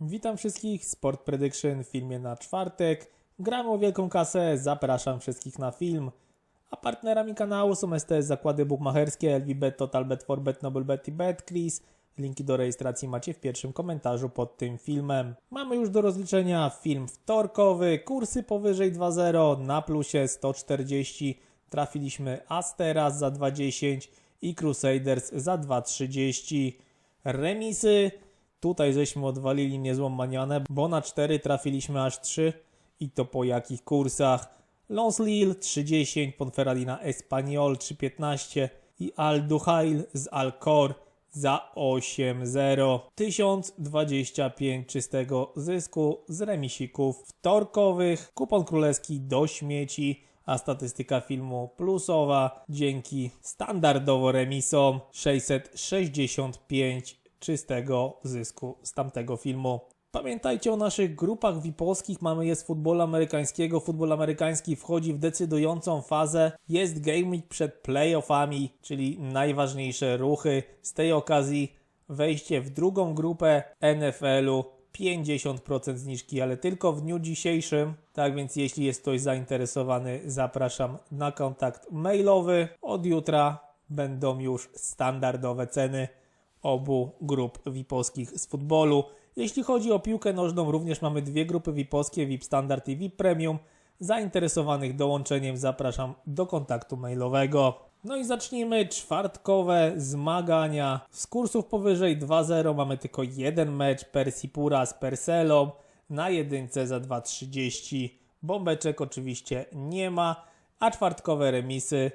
Witam wszystkich, Sport Prediction w filmie na czwartek. Gramy o wielką kasę, zapraszam wszystkich na film. A partnerami kanału są STS Zakłady Bukmacherskie, LVBet, Totalbet, Forbet, Noblebet i BetCris. Linki do rejestracji macie w pierwszym komentarzu pod tym filmem. Mamy już do rozliczenia film wtorkowy, kursy powyżej 2.0, na plusie 140. Trafiliśmy Asteras za 2.10 i Crusaders za 2.30. Remisy Tutaj żeśmy odwalili niezłą manianę, bo na 4 trafiliśmy aż 3 i to po jakich kursach. Lons Lille 3,10, Ponferradina Espanyol 3,15 i Al Duhail z Alcor za 8,0. 1025 czystego zysku z remisików wtorkowych. Kupon królewski do śmieci, a statystyka filmu plusowa dzięki standardowo remisom 665 czystego zysku z tamtego filmu. Pamiętajcie o naszych grupach VIP-owskich, mamy je z futbolu amerykańskiego. Futbol amerykański wchodzi w decydującą fazę. Jest Week przed playoffami, czyli najważniejsze ruchy. Z tej okazji wejście w drugą grupę NFL-u 50% zniżki, ale tylko w dniu dzisiejszym. Tak więc jeśli jest ktoś zainteresowany, zapraszam na kontakt mailowy. Od jutra będą już standardowe ceny obu grup VIP-owskich z futbolu. Jeśli chodzi o piłkę nożną, również mamy dwie grupy VIP-owskie, VIP Standard i VIP Premium. Zainteresowanych dołączeniem zapraszam do kontaktu mailowego. No i zacznijmy czwartkowe zmagania. Z kursów powyżej 2-0 mamy tylko jeden mecz Persipura z Perselą na jedynce za 2,30. Bombeczek oczywiście nie ma, a czwartkowe remisy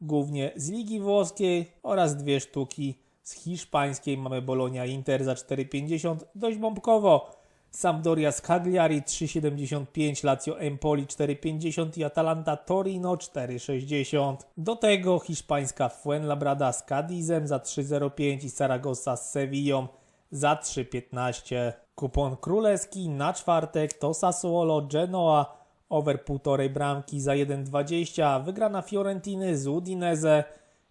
głównie z Ligi Włoskiej oraz dwie sztuki z hiszpańskiej. Mamy Bolonia Inter za 4,50, dość bombkowo. Sampdoria z Cagliari 3,75, Lazio Empoli 4,50 i Atalanta Torino 4,60. Do tego hiszpańska Fuenlabrada z Cadizem za 3,05 i Saragossa z Sevillą za 3,15. Kupon królewski na czwartek to Sassuolo Genoa over 1,5 bramki za 1,20. Wygrana Fiorentiny z Udinese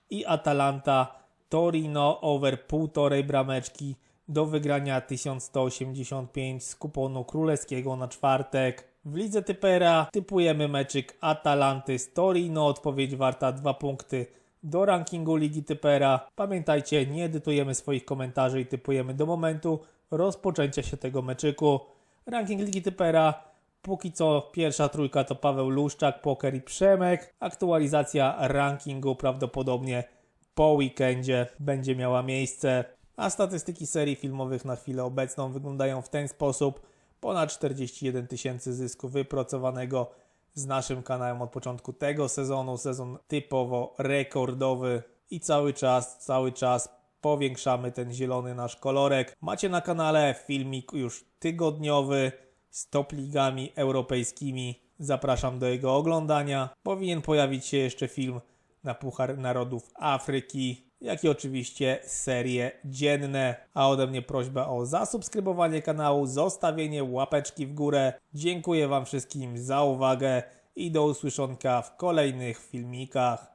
i Atalanta Torino over 1,5 brameczki do wygrania 1185 z kuponu królewskiego na czwartek. W lidze typera typujemy meczyk Atalanty z Torino, odpowiedź warta 2 punkty do rankingu ligi typera. Pamiętajcie, nie edytujemy swoich komentarzy i typujemy do momentu rozpoczęcia się tego meczyku. Ranking ligi typera Póki co pierwsza trójka to Paweł Luszczak, Poker i Przemek. Aktualizacja rankingu prawdopodobnie po weekendzie będzie miała miejsce, a statystyki serii filmowych na chwilę obecną wyglądają w ten sposób. Ponad 41 tysięcy zysku wypracowanego z naszym kanałem od początku tego sezonu, sezon typowo rekordowy i cały czas, cały czas powiększamy ten zielony nasz kolorek. Macie na kanale filmik już tygodniowy z top ligami europejskimi. Zapraszam do jego oglądania. Powinien pojawić się jeszcze film na Puchar Narodów Afryki, jak i oczywiście serie dzienne. A ode mnie prośba o zasubskrybowanie kanału, zostawienie łapeczki w górę. Dziękuję Wam wszystkim za uwagę i do usłyszonka w kolejnych filmikach.